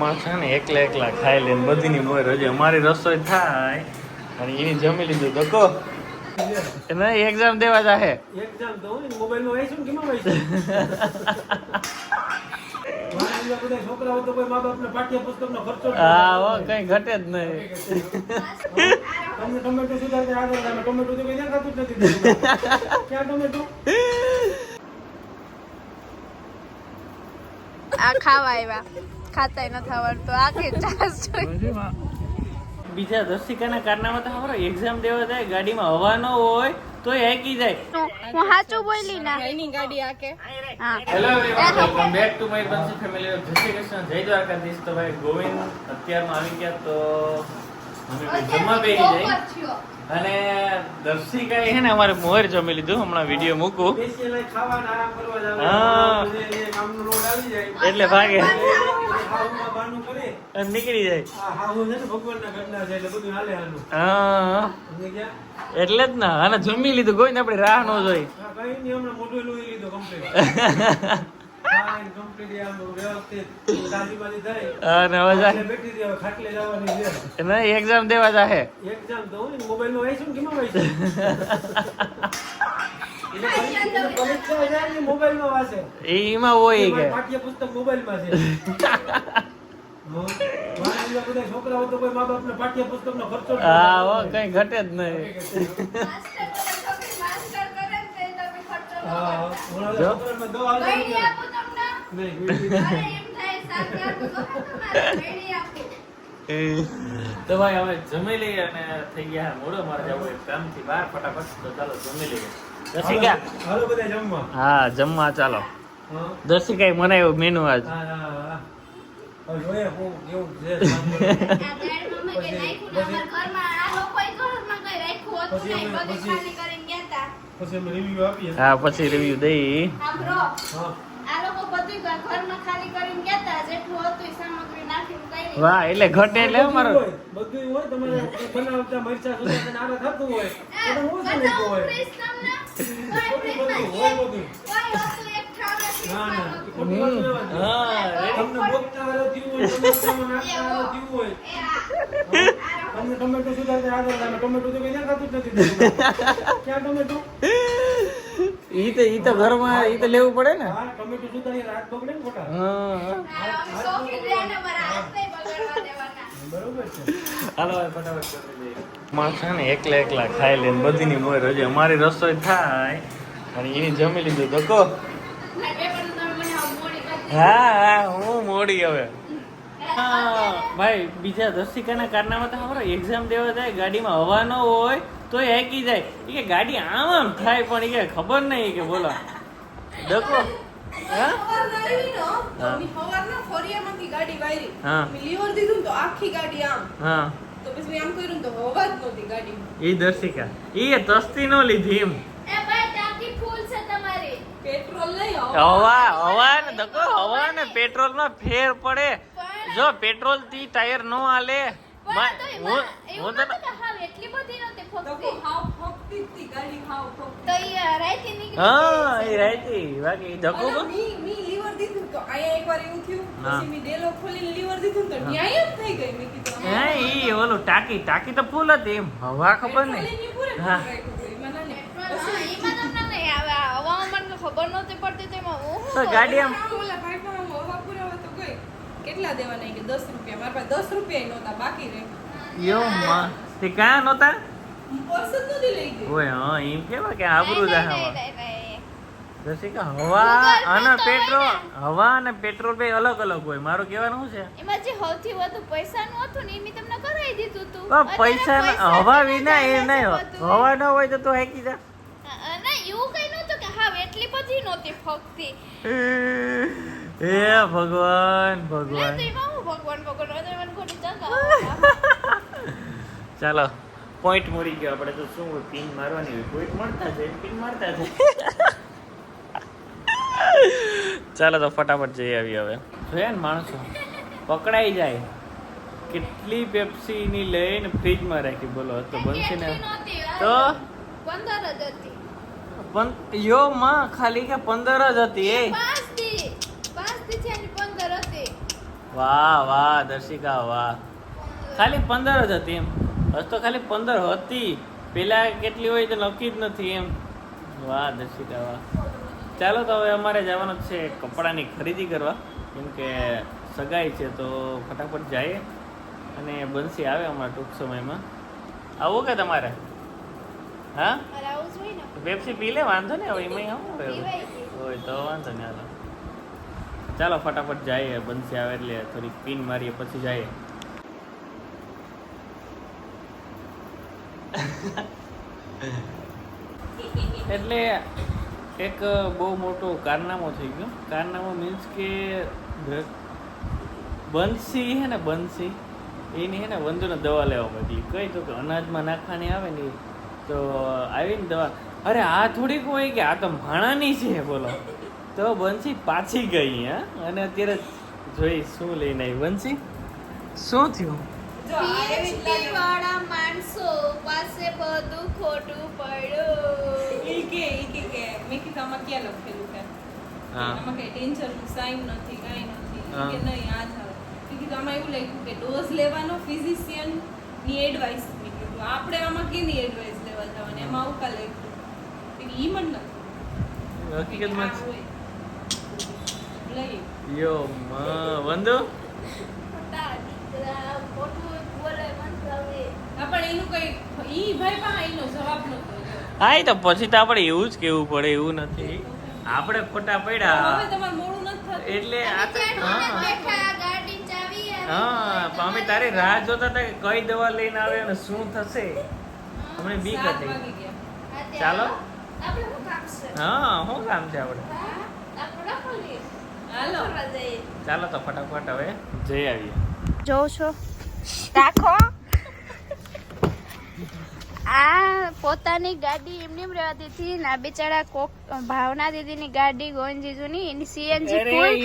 માં છે ને એકલા એકલા ખાઈ લે બધી બધીની મોર રજે. અમારી રસોઈ થાય અને એની જમી લીધું તો કહો. એને એક્ઝામ દેવા જાહે. એક્ઝામ તો હોય ને મોબાઈલમાં વાંચ્યું ને કેમાં વાંચ્યું? મારા છોકરાઓ તો કોઈ મા બાપને પાઠ્યપુસ્તકનો ખર્ચો હા કઈ ઘટે જ નહીં. તમને ટમેટો સુધારતે આગળ તમે ટમેટો તો કોઈ દેખાતું જ નથી ક્યાં ટમેટો? આ ખાવા આવ્યા ખાતાય નથી આવડતું આખી ચાસ બીજા દર્શિકાના કારનામાં તો ખબર એક્ઝામ દેવા જાય ગાડીમાં હવા ન હોય તો હેકી જાય. હું સાચું બોલી ના. એની ગાડી આકે. Hello everyone welcome back to my Bansi family Jai Shri Krishna જય દ્વારકાધીશ. તો ભાઈ ગોવિંદ અત્યારમાં આવી ગયા તો અમે જમવા બેસી જાય. અને દર્શિકા છે ને અમારે મોર જમી લીધું હમણાં વીડિયો મૂકું. હા. બધે એ કામનો લોડ આવી જાય. એટલે ભાગે. નીકળી જાય. હા. એટલે જ ને અને જમી લીધું કોઈ ને આપણી રાહ ન જોઈ. એક્ઝામ દેવા જાહે. તો વાંચે. એમાં હોય કે. છે. બધા છોકરાઓ તો કોઈ મા પાઠ્યપુસ્તકનો ખર્ચો હો કઈ ઘટે જ નહીં. તો ભાઈ હવે જમી લઈએ અને થઈ ગયા મોડો મારે જવું એક કામથી બહાર ફટાફટ. તો ચાલો જમી લઈએ. દર્શિકા? હાલો બધા જમવા. હા જમવા ચાલો. હા. મને એવું મેનુ આજ. હા પછી રિવ્યુ દઈ. વાહ એટલે ઘટે એટલે અમારો. બધું હોય, તમારે બનાવતા મરચા થતું હોય. તો શું હોય. હા હોય તમને ટમેટો સુધારતા આગળ ટમેટો તો કોઈ ખાતું જ નથી. ક્યાં ટમેટો? ઈ તો ઈ તો ઘરમાં ઈ તો લેવું પડે ને. હા સુધારી રાત બગડે ને ખોટા. હા છે. એકલા એકલા ખાઈ લે બધીની મોર હજી અમારી રસોઈ થાય અને એની જમી લીધું તો કહો. હા હા હું મોડી હવે. હા ભાઈ બીજા દર્શિકાના કારનામાં તો ખબર એક્ઝામ દેવા જાય ગાડીમાં હવા ન હોય તો એ હાકી જાય. એ કે ગાડી આમ આમ થાય પણ એ કે ખબર નહીં કે બોલો. ડકો હા? હા. મેં લીવર દીધું ને તો આખી ગાડી આમ. હા. તો પછી મેં આમ કર્યું ને તો હવા જ નહોતી ગાડીમાં. ઈ દર્શિકા. એ તસ્તી નો લીધી એમ. પેટ્રોલ લઈ હવા હવા ને દકો હવા ને પેટ્રોલમાં ફેર પડે. જો પેટ્રોલથી ટાયર નો હાલે મા- હું હું તને એટલી બધી નહોતી તો હાવ ફોકતી તી ગાડી હાવ ફોકતી. તો ઈ રાઈથી નીકળી હા એ રાઈતી બાકી ધક્કો કો મી મી લીવર દીધું તો આયા એકવાર એવું થયું પછી મી ડેલો ખોલીને લીવર દીધું તો ન્યાય જ થઈ ગઈ મેં કીધું. હે ઈ ઓલું ટાંકી ટાંકી તો ફૂલ હતી એમ હવા ખબર નહીં. હા. ગાડી આમ આમ ઓલા ભાઈ પણ આમ હવા પુરાવા તો ગઈ કેટલા દેવાના? કે દસ રૂપિયા? મારા પાસે દસ રૂપિયા નહોતા બાકી રહે. યો માં તે ક્યાં નહોતા? પર્સ જ લઈ ગઈ. ઓય હા એમ કેવા કે આબરૂ જાય હવા. દર્શિકા હવા અને પેટ્રોલ હવા અને પેટ્રોલ બે અલગ અલગ હોય. મારું કહેવાનું છે? એમાં જે સૌથી વધુ પૈસાનું હતું ને એ મેં તમને કરાવી દીધું હતું પૈસા હવા વિના એ નહીં હવા ન હોય તો તું હેકી જા. ના એવું કઈ નહોતું કે હા એટલી બધી નહોતી ફગતી હે ભગવાન ભગવાન ચાલો પોઈન્ટ મળી ગયો. આપણે તો શું પિન મારવાની હોય? પોઈન્ટ મળતા છે પિન મારતા છે ચાલો તો ફટાફટ જઈ આવી હવે. જોયા ને માણસો પકડાઈ જાય. કેટલી પેપ્સી ની લઈને ફ્રીજમાં રાખી બોલો તો બનશે ને. તો? પંદર જ હતી. યો માં ખાલી કે પંદર જ હતી એ પાંચ દી પાંચ દી છે અને પંદર હતી વાહ વાહ દર્શિકા વાહ. ખાલી પંદર જ હતી એમ. હજ તો ખાલી પંદર હતી. પેલા કેટલી હોય તો નક્કી જ નથી એમ. વાહ દર્શિકા વાહ. ચાલો તો હવે અમારે જવાનું છે કપડાની ખરીદી કરવા. કેમ કે સગાઈ છે તો ફટાફટ જઈએ. અને બંસી આવે અમારા ટૂંક સમયમાં. આવું કે તમારે? હા? પેપ્સી પી લે વાંધો ને હવે એમાં આવું. હોય તો વાંધો નહીં હાલો. ચાલો ફટાફટ જઈએ, બંસી આવે એટલે થોડીક પીન મારીએ, પછી જઈએ. એટલે એક બહુ મોટો કારનામો થઈ ગયો. કારનામો મીન્સ કે બંસી હે ને, બંસી, એની હે ને વંદુને દવા લેવા મોકલી કઈ તો કે અનાજમાં નાખવાની આવે ને. તો આવીને દવા. અરે આ થોડીક હોય કે આ તો ભાણાની છે, બોલો. તો બંસી પાછી ગઈ હા? અને અત્યારે જોઈ શું લઈને આવી. બંસી શું થયું. વાળા માણસો પાસે બધું ખોટું પડ્યું. ઈ કે ઈ કે કે મેં કીધું આમાં ક્યાં લખેલું છે? હા. આમાં કઈ ડેન્જરનું સાઇન નથી કાંઈ નથી. કે નહીં આ આવે મેં કીધું આમાં એવું લખ્યું કે ડોઝ લેવાનો ફિઝિશિયનની એડવાઇસ મેં કીધું આપણે આમાં કેની એડવાઇસ લેવા જવાની? એમાં આવું કા લખ્યું ઈ મને નથી. હકીકતમાં યો માં વંદુ. હા પણ એનું કઈ ઈ ભાઈ પાસે એનો જવાબ નતો હા એ તો પછી તો આપણે એવું જ કેવું પડે એવું નથી. આપણે ખોટા પડ્યા. તમારે મોડું નથી થતું. એટલે હા. અમે તારી રાહ જોતા હતા કે કઈ દવા લઈને આવે અને શું થશે. અમને બીક હતી. ચાલો. આપણે શું કામ છે? હા શું કામ છે આપણે? ચાલો તો ફટાફટ હવે જઈ આવીએ. જોઉં છો. રાખો. આ પોતાની ગાડી એમને એમ રહેવા દીધી ના બિચારા કોક ભાવના દીદીની ગાડી ગોંજીજુની એની સીએનજી ફૂલ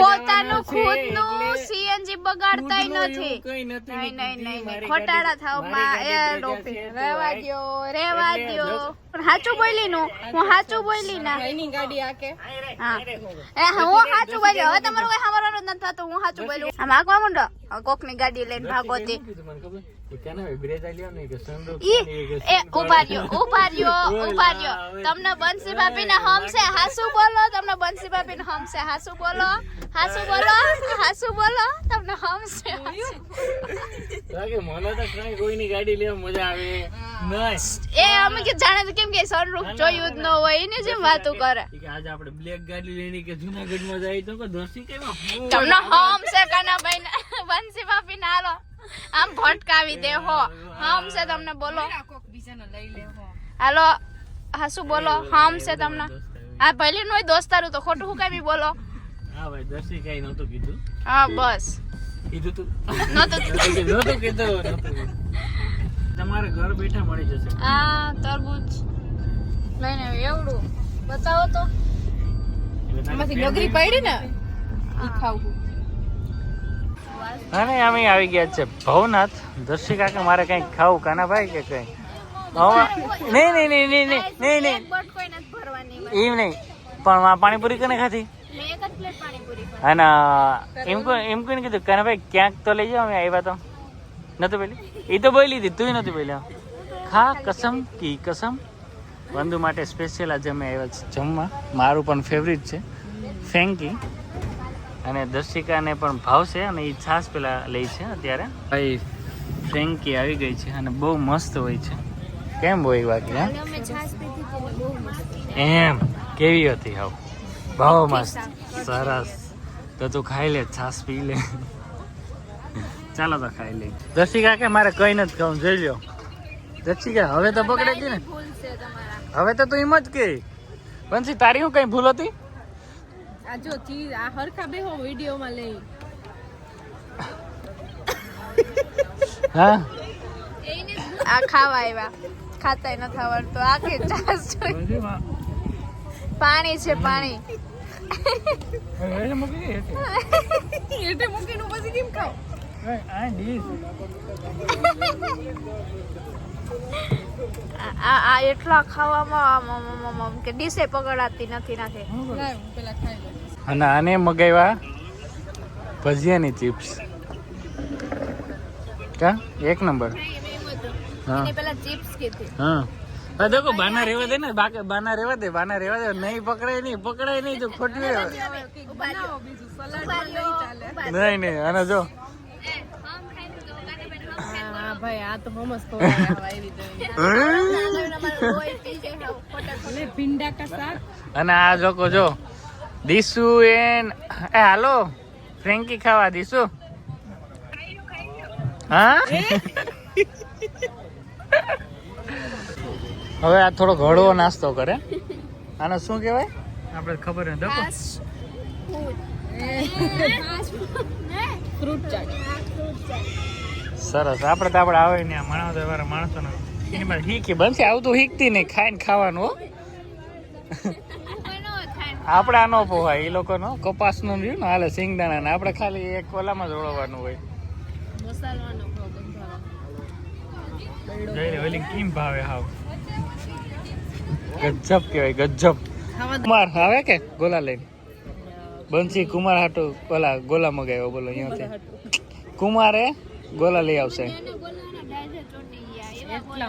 પોતાનું ખુદનું સીએનજી બગાડતાય નથી. નહીં નહીં નહીં ખોટાડા થાવમાં એ રોપી. રહેવા દો રહેવા દો સાચું બોલી નું હું સાચું બોલી ના. એની ગાડી આકે? હા. એ હું સાચું બોલ્યો હવે તમારું કઈ સાંભળવાનું જ નથી થતું. હું સાચું બોલું. આમ આગવા માંડો. કોકની ગાડી લઈને ભાગોતી ઈ એ ઊભા રહ્યો ઊભા રહ્યો ઊભા રહ્યો તમને બંસી ભાભી ને હમશે હાસુ બોલો તમને બંસી ભાભી ને હમશે હાસુ બોલો હાસુ બોલો હાસુ બોલો તમને હમશે મને તો કઈ કોઈની ગાડી લેવા મજા આવે. એ અમે કે જાણે કેમ કે સનરૂફ જોયું જ ન હોય એને જેમ વાતું કરે. આજ આપણે બ્લેક ગાડી લઈને કે જુનાગઢમાં જાય તો કે દોસ્તી કેમાં તમને તમને છે કાનાભાઈ ભાઈ વંશી બાપી ને ભટકાવી દે હો. હમશે તમને બોલો. હાલો હા શું બોલો? હમ છે હાસુ બોલો હમશે તમને. આ પહેલી નો દોસ્તારું તો ખોટું હું કામી બોલો? હા ભાઈ દર્શી કઈ નહોતું કીધું. હા બસ. કીધું તું. કીધું. નહોતું કીધું નહોતું કીધું. તમારે ઘર બેઠા મળી જશે. આ તરબૂચ. લઈને. એવડું. બતાવો તો. એમાંથી નગરી પડી ને? ઈ ખાવું. અને અમે આવી ગયા છે ભવનાથ. દર્શિકા કે મારે કઈ ખાવું? કાનાભાઈ કે કઈ? નહીં નહીં નહીં નહીં નહીં નહીં નહીં. એમ નહીં. પણ પાણીપુરી કને ખાધી. અને એમ કો એમ કોઈને કીધું કાનાભાઈ ક્યાંક તો લઈ જાઓ અમે આવ્યા તો. નતું પેલી એ તો બોલી હતી તું નતું પેલા ખા કસમ કી કસમ. બંધુ માટે સ્પેશિયલ આજે અમે આવ્યા છે જમવા. મારું પણ ફેવરિટ છે. ફેંકી અને દર્શિકાને પણ ભાવશે અને એ છાશ પેલા લે છે અત્યારે. ભાઈ ફ્રેન્કી આવી ગઈ છે અને બહુ મસ્ત હોય છે. કેમ હોય બાકી. એમ કેવી હતી હાવ? બહુ મસ્ત. સરસ. તો તું ખાઈ લે છાશ પી લે. ચાલો તો ખાઈ લે દર્શિકા કે મારે કઈ નથી ખાવું જોઈ લ્યો. દર્શિકા હવે તો પકડે ને? હવે તો તું એમ જ કે. બંસી તારી હું કઈ ભૂલ હતી? આ જો ચીઝ આ હરખા બેહો વિડીયોમાં લઈ. હા? આ ખાવા આવ્યા ખાતા નથી આવડતું આખી છાશ જોઈ. પાણી છે પાણી. એટલે મૂકીને પછી કેમ ખાવ? આ- આ આ એટલા ખાવામાં કે ડીશે પકડાતી નથી નાખે લાવ હું પેલા ખાઈ લઉં. અને આને મગાવ્યા ભજીયાની ચિપ્સ. કા? એક નંબર. હા પેલા ચિપ્સ કીધી. હા. હા દેખો બાના રેવા દે ને બાકી બાના રેવા દે બાના રેવા દે. નહીં પકડાય નહીં પકડાય નહીં તો ખોટવી નહીં નહીં નહીં અને જો. ભાઈ આ તો હમસ તો આવી અને ભીંડા કા શાક? અને આ લોકો જો દીસુ એન એ હાલો ફ્રેન્કી ખાવા દીસુ હા? હવે આ થોડો ઘડવો નાસ્તો કરે. આને શું કહેવાય? આપણે ખબર નથી દેખો. ફ્રૂટ ચાટ. સરસ. આપણે તો આપણે આવે ને માણસ એવા માણસો ને એની માં હીકી બનશે. આવતું હીકતી નહીં. ખાઈને ખાવાનું હો. આપણે આનો પોહાય એ લોકોનો કપાસનું રહ્યું ને હાલે સિંગદાણા ને આપણે ખાલી એક ઓલામાં જ ઓળવાનું હોય. જોઈ લે ઓલી કેમ ભાવે હાવ. ગજબ કહેવાય ગજબ. કુમાર આવે કે ગોલા લઈને? બંસી કુમાર હાટુ ઓલા ગોલા મગાવ્યો બોલો અહીંયાથી. કુમારે ગોલા લઈ આવશે. એટલા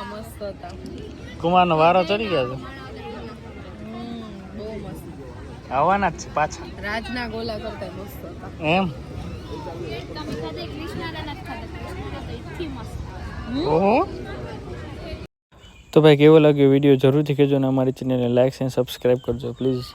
મસ્ત કુમારનો વારો ચડી ગયો છે. હમ, બહુ મસ્ત. આવવાના જ છે પાછા. રાજના ગોલા કરતા મસ્ત હતા. એમ? ઓહો. તો ભાઈ કેવો લાગ્યો વીડિયો જરૂરથી કહેજો ને અમારી ચેનલને લાઇક અને સબસ્ક્રાઈબ કરજો પ્લીઝ